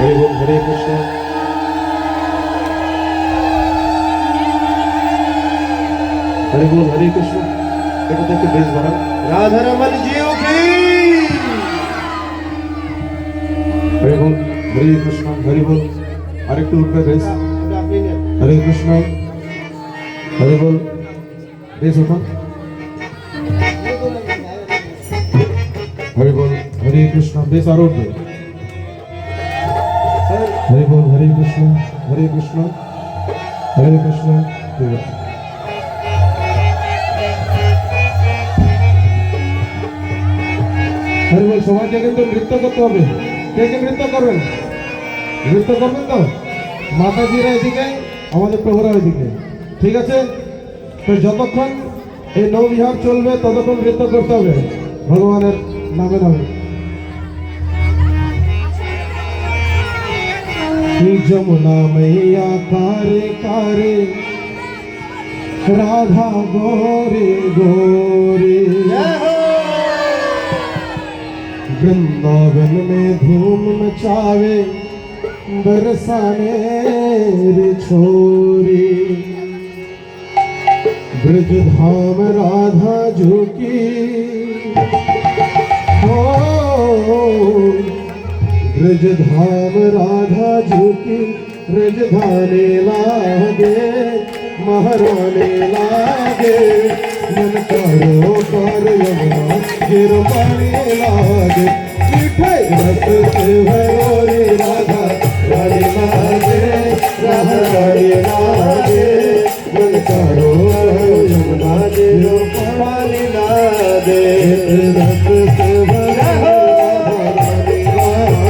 হরে বল হরে কৃষ্ণ হরে বল হরে কৃষ্ণ এটা একটু বেশ ভালো রাধা রমন জিও হরে বল হরে কৃষ্ণ হরে বল আরেকটু উঠবে বেশ হরে কৃষ্ণ হরে বল বেশ ওঠো হরে বল হরে কৃষ্ণ বেশ আরও উঠবে হরে বল, হরে কৃষ্ণ হরে কৃষ্ণ হরে কৃষ্ণ ঠিক আছে হরে বল, সবাইকে কিন্তু নৃত্য করতে হবে। কে কে নৃত্য করবেন? নৃত্য করবেন তো? মাতাজিরা এদিকে, আমাদের প্রভুরা ওইদিকে ঠিক আছে? তো যতক্ষণ এই নৌবিহার চলবে, ততক্ষণ নৃত্য করতে হবে। ভগবানের নামে নামে ही जमुना मैया कारे कारे राधा गोरे गोरे। वृंदावन में धूम मचावे, बरसाने रे छोरी। ब्रज धाम राधा झुकी ब्रज धाम राधा झुकी ब्रज धाने लागे, महाराने लागे। मन करो कर यमुना गिर पाने लागे। रस से भरो रे राधा, रानी लागे राधा लागे। मन करो यमुना गिर लागे। रस से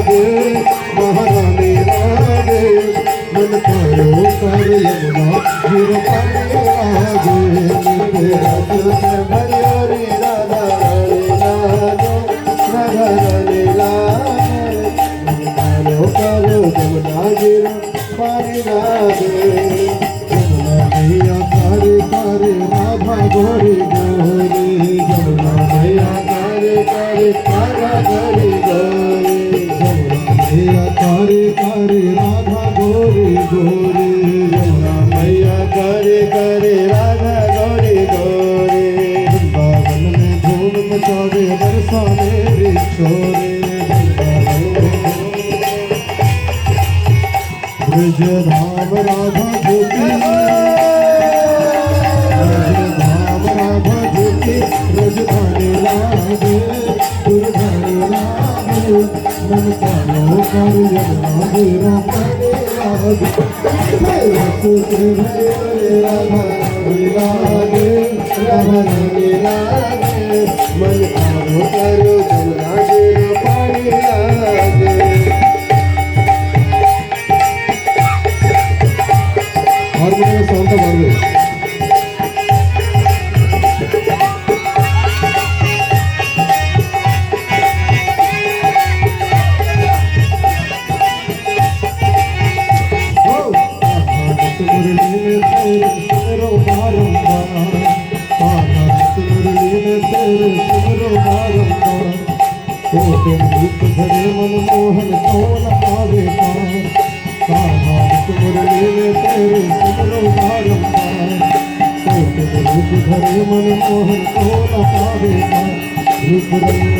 रानी लागे महारानी लागे मन करो कर यमुना गिर पाने लागे मेरे रस से भरो रे राधा रानी लागे राधा रानी लागे करो करो जमुना गिर पानी लागे जमुना मैया करे करे राधा गोरी गोरी जमुना मैया करे करे राधा गोरी गोरी দর্শনে বিচ্ছরে ব্রজ ধাম রাধা জ্যোতি ব্রজ ধাম রাধা জ্যোতি ব্রজ ধনে লাগে গুরু ধনে লাগে মন কালো কালো লাগে রাম লাগে রাধা লাগে कमर मिला मन काबू करो। मनमोहन कौन आवे सामान्य मुरली में तेरे सुमरो रूप रंग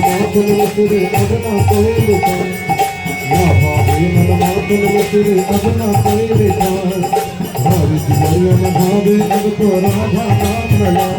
মাতুল মুসুরি মদনা কইলে তার মহাবীর মন মাতুল মুসুরি মদনা কইলে তার ভারতী মরিয়ম ভাবে তব তো রাধা নাম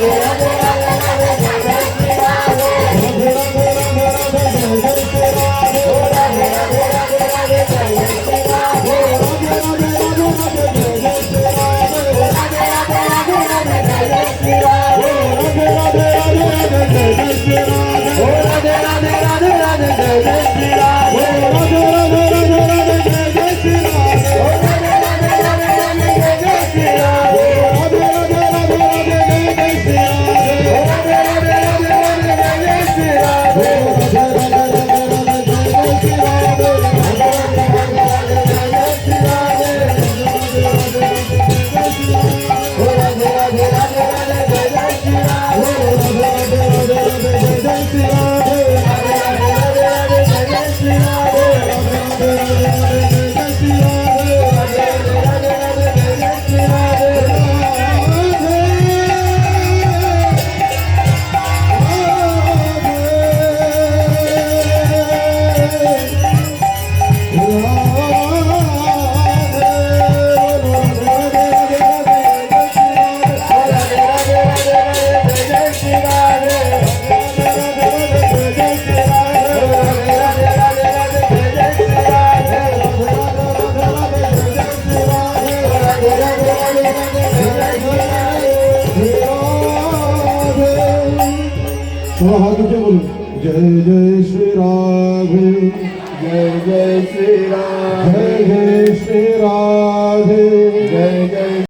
Gracias. তোমার হাত উঠে বলুন জয় জয় শ্রী রাধে জয় জয় শ্রী রাধে জয় জয় শ্রী রাধে জয় জয়